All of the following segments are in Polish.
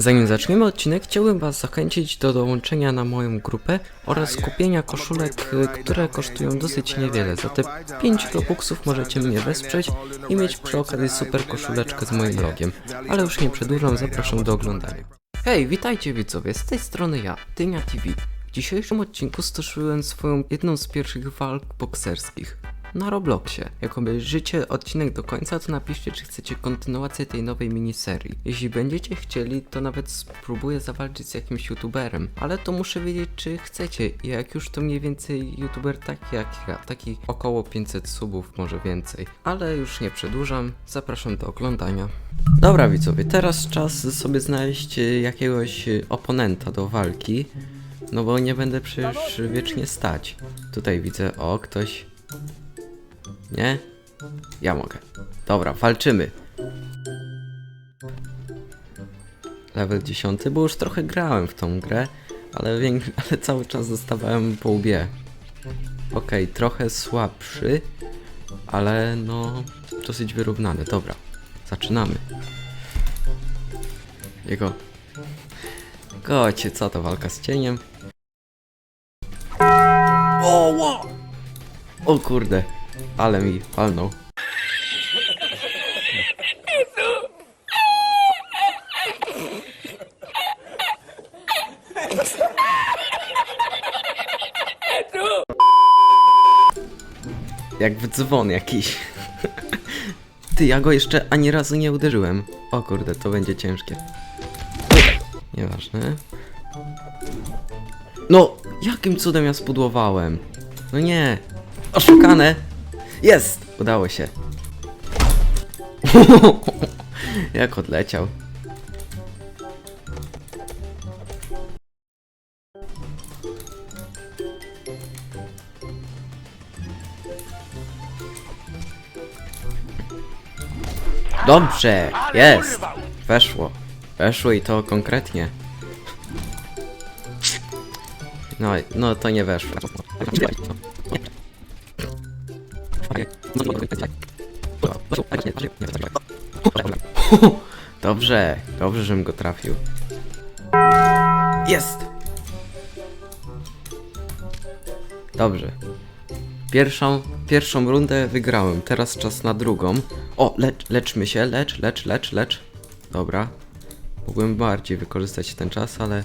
Zanim zaczniemy odcinek, chciałbym Was zachęcić do dołączenia na moją grupę oraz kupienia koszulek, y, które kosztują dosyć niewiele. Za te 5 robuxów możecie mnie wesprzeć i mieć przy okazji super koszuleczkę z moim logiem. Ale już nie przedłużam, zapraszam do oglądania. Hej, witajcie widzowie, z tej strony ja, Dynia TV. W dzisiejszym odcinku stoczyłem swoją jedną z pierwszych walk bokserskich na Robloxie. Jak obejrzycie odcinek do końca, to napiszcie, czy chcecie kontynuację tej nowej miniserii. Jeśli będziecie chcieli, to nawet spróbuję zawalczyć z jakimś youtuberem, ale to muszę wiedzieć, czy chcecie. Jak już to mniej więcej youtuber taki jak ja, taki około 500 subów, może więcej. Ale już nie przedłużam, zapraszam do oglądania. Dobra widzowie, teraz czas sobie znaleźć jakiegoś oponenta do walki. No bo nie będę przecież wiecznie stać. Tutaj widzę, o, ktoś nie? Ja mogę. Dobra, walczymy. Level 10, bo już trochę grałem w tą grę, ale, ale cały czas dostawałem po łbie. Okej, trochę słabszy, ale no dosyć wyrównany. Dobra, zaczynamy. Jego. Kocie, co to walka z cieniem? O, ło! o kurde, ale mi palnął. Jak w dzwon jakiś. Ty, ja go jeszcze ani razu nie uderzyłem. O kurde, to będzie ciężkie. Nieważne. No, jakim cudem ja spudłowałem? No nie. Oszukane. Jest! Udało się. Jak odleciał. Dobrze, jest. Weszło. Weszło i to konkretnie. No, no to nie weszło. Dobrze, dobrze, żebym go trafił. Jest! Dobrze. Pierwszą, pierwszą rundę wygrałem, teraz czas na drugą. O, lecz, leczmy się, lecz, lecz, lecz, lecz. Dobra. Mogłem bardziej wykorzystać ten czas, ale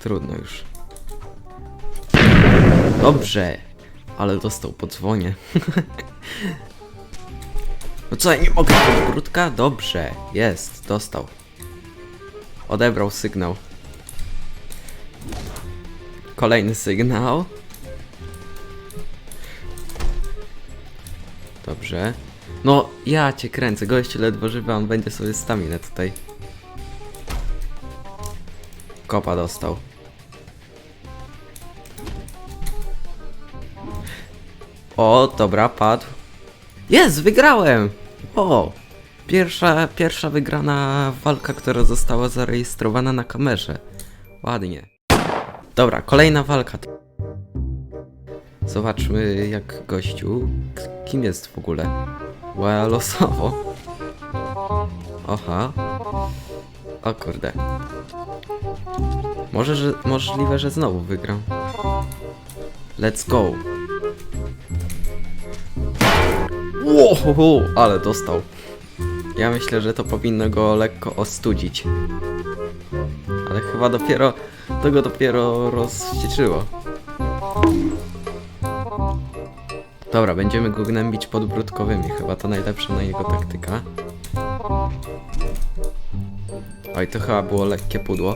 trudno już. Dobrze, ale dostał po dzwonie. no co, ja nie mogę podbródka? Dobrze, jest, dostał. Odebrał sygnał. Kolejny sygnał. Dobrze. No, ja cię kręcę, gościu ledwo żywy, on będzie sobie staminę tutaj. Kopa dostał. O, dobra, padł. Jest, wygrałem! O! Pierwsza, pierwsza wygrana walka, która została zarejestrowana na kamerze. Ładnie. Dobra, kolejna walka. Zobaczmy jak gościu. Kim jest w ogóle? Łe, losowo. Oha. O kurde. Może, że, możliwe, że znowu wygram. Let's go. Wow, ale dostał. Ja myślę, że to powinno go lekko ostudzić. Ale chyba dopiero, to go dopiero rozścieczyło. Dobra, będziemy go gnębić podbródkowymi, chyba to najlepsza na jego taktyka. Oj, to chyba było lekkie pudło.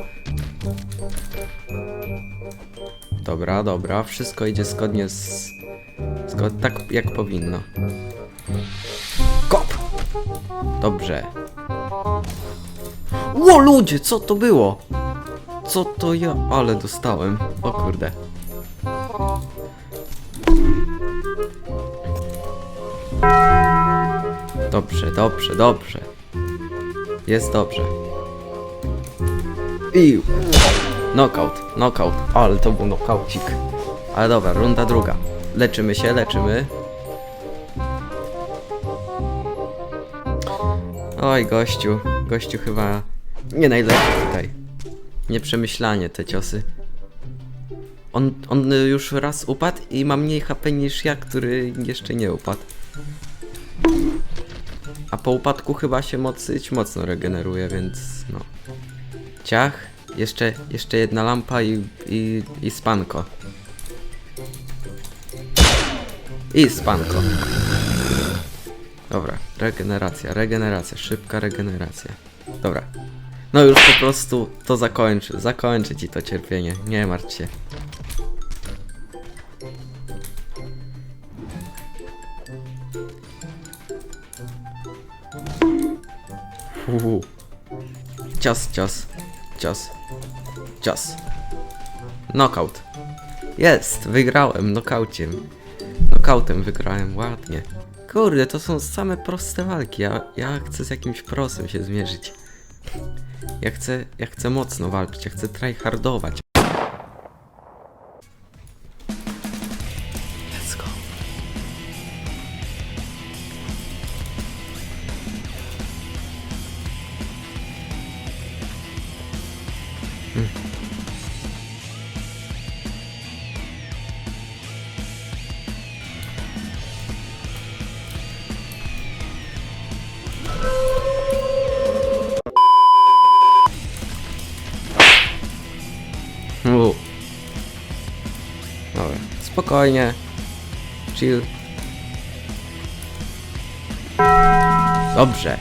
Dobra, dobra, wszystko idzie zgodnie z... Zgod... tak jak powinno. Dobrze. Ło ludzie, co to było? Co to ja... Ale dostałem. O kurde. Dobrze, dobrze, dobrze. Jest dobrze. I Knockout, knockout. Ale to był knockaucik. Ale dobra, runda druga. Leczymy się, leczymy. Oj, gościu. Gościu chyba Nie najlepiej tutaj. Nieprzemyślanie te ciosy. On, on już raz upadł i ma mniej HP niż ja, który jeszcze nie upadł. A po upadku chyba się mocyć mocno regeneruje, więc no. Ciach, jeszcze, jeszcze jedna lampa i, i, i spanko. I spanko. Dobra, regeneracja, regeneracja, szybka regeneracja. Dobra. No już po prostu to zakończy, zakończy ci to cierpienie, nie martw się. Uhu. Cios, cios, cios, cios. Knockout. Jest, wygrałem knockauciem. Knockoutem wygrałem, ładnie. Kurde, to są same proste walki. Ja, ja chcę z jakimś prosem się zmierzyć. Ja chcę, ja chcę mocno walczyć, ja chcę tryhardować. Spokojnie. Chill. Dobrze.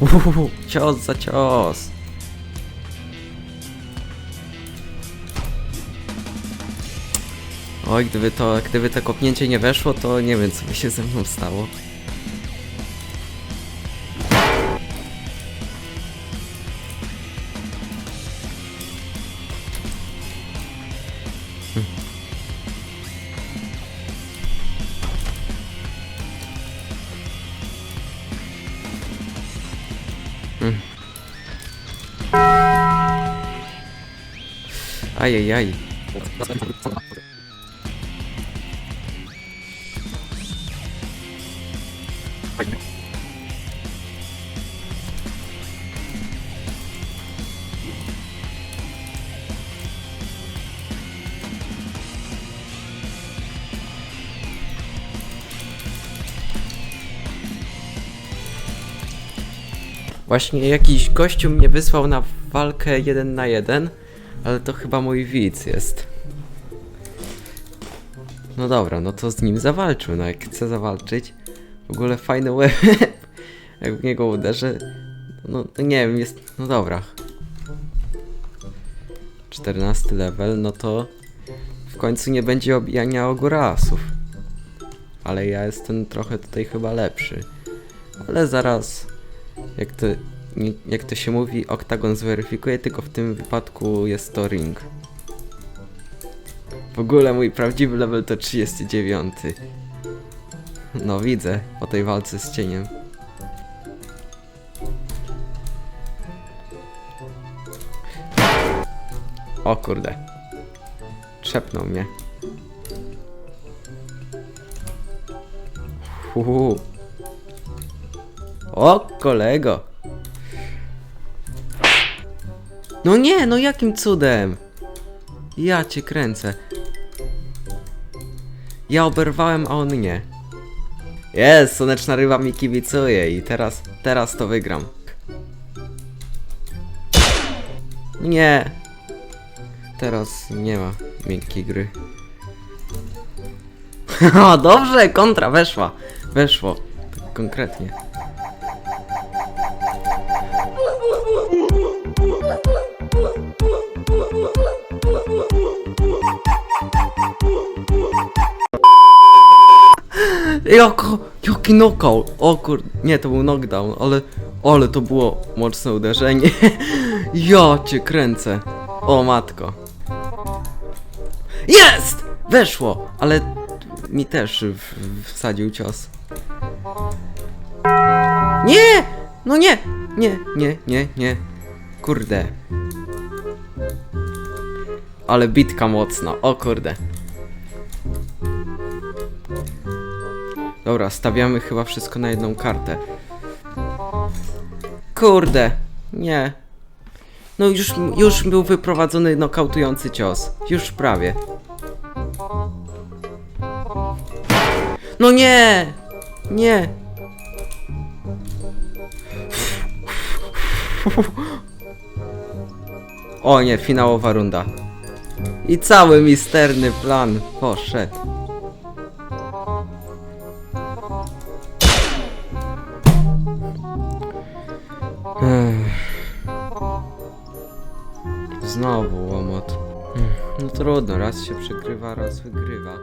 Uhuhu, cios za cios. Oj, gdyby to, gdyby to kopnięcie nie weszło, to nie wiem, co by się ze mną stało. Hm. Hm. Ajajaj. Właśnie jakiś gościu mnie wysłał na walkę jeden na jeden, ale to chyba mój widz jest. No dobra, no to z nim zawalczył, no jak chce zawalczyć. W ogóle fajny łeb, jak w niego uderzę. No to nie wiem, jest, no dobra. 14 level, no to w końcu nie będzie obijania ogórasów. Ale ja jestem trochę tutaj chyba lepszy. Ale zaraz jak to, jak to się mówi, oktagon zweryfikuje, tylko w tym wypadku jest to ring. W ogóle mój prawdziwy level to 39. No widzę po tej walce z cieniem. O kurde. Trzepnął mnie. Uhu. O, kolego. No nie, no jakim cudem? Ja cię kręcę. Ja oberwałem, a on nie. Jest, słoneczna ryba mi kibicuje i teraz, teraz to wygram. Nie. Teraz nie ma miękkiej gry. dobrze, kontra weszła. Weszło. Konkretnie. Jako, jaki knockout! O kur... Nie, to był knockdown, ale... Ale to było mocne uderzenie. ja cię kręcę. O matko. Jest! Weszło! Ale mi też w, wsadził cios. Nie! No nie! Nie, nie, nie, nie. Kurde. Ale bitka mocna, o kurde. Dobra, stawiamy chyba wszystko na jedną kartę. Kurde, nie. No już, już był wyprowadzony nokautujący cios. Już prawie. No nie! Nie! O nie, finałowa runda. I cały misterny plan poszedł. Znowu łomot. Hmm, No trudno, raz się przegrywa, raz wygrywa.